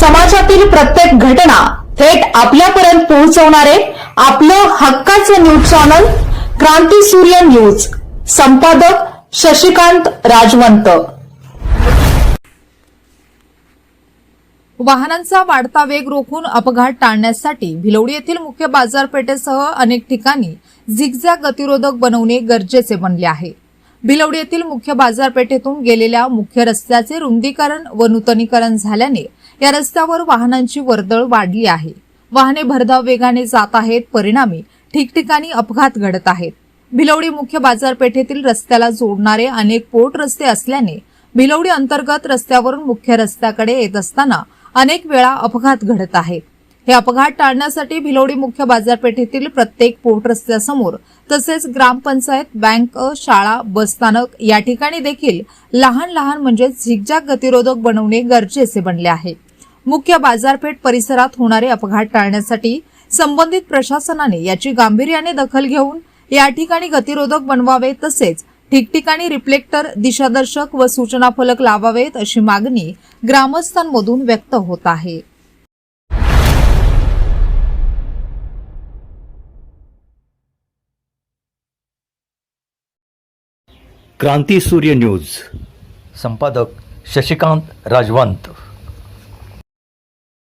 समाजातील प्रत्येक घटना थेट आपल्यापर्यंत पोहोचवणारे आपलं हक्काचं न्यूज चॅनल क्रांती सूर्य न्यूज. संपादक शशिकांत राजवंत. वाहनांचा वाढता वेग रोखून अपघात टाळण्यासाठी भिलवडी येथील मुख्य बाजारपेठेसह अनेक ठिकाणी झिगझॅग गतिरोधक बनवणे गरजेचे बनले आहे. भिलवडी येथील मुख्य बाजारपेठेतून गेलेल्या मुख्य रस्त्याचे रुंदीकरण व नूतनीकरण झाल्याने या रस्त्यावर वाहनांची वर्दळ वाढली आहे. वाहने भरधाव वेगाने जात आहेत. परिणामी ठिकठिकाणी अपघात घडत आहेत. भिलवडी मुख्य बाजारपेठेतील रस्त्याला जोडणारे अनेक पोट रस्ते असल्याने भिलवडी अंतर्गत रस्त्यावरून मुख्य रस्त्याकडे येत असताना अनेक वेळा अपघात घडत आहेत. हे अपघात टाळण्यासाठी भिलवडी मुख्य बाजारपेठेतील प्रत्येक पोट रस्त्यासमोर तसेच ग्रामपंचायत बँक शाळा बसस्थानक या ठिकाणी देखील लहान लहान म्हणजे झिगझॅग गतिरोधक बनवणे गरजेचे बनले आहे. मुख्य बाजारपेठ परिसरात होणारे अपघात टाळण्यासाठी संबंधित प्रशासनाने याची गांभीर्याने दखल घेऊन या ठिकाणी गतिरोधक बनवावे तसेच ठिकठिकाणी रिफ्लेक्टर दिशादर्शक व सूचना फलक लावावेत अशी मागणी ग्रामस्थांमधून व्यक्त होत आहे. क्रांती सूर्य न्यूज. संपादक शशिकांत राजवंत.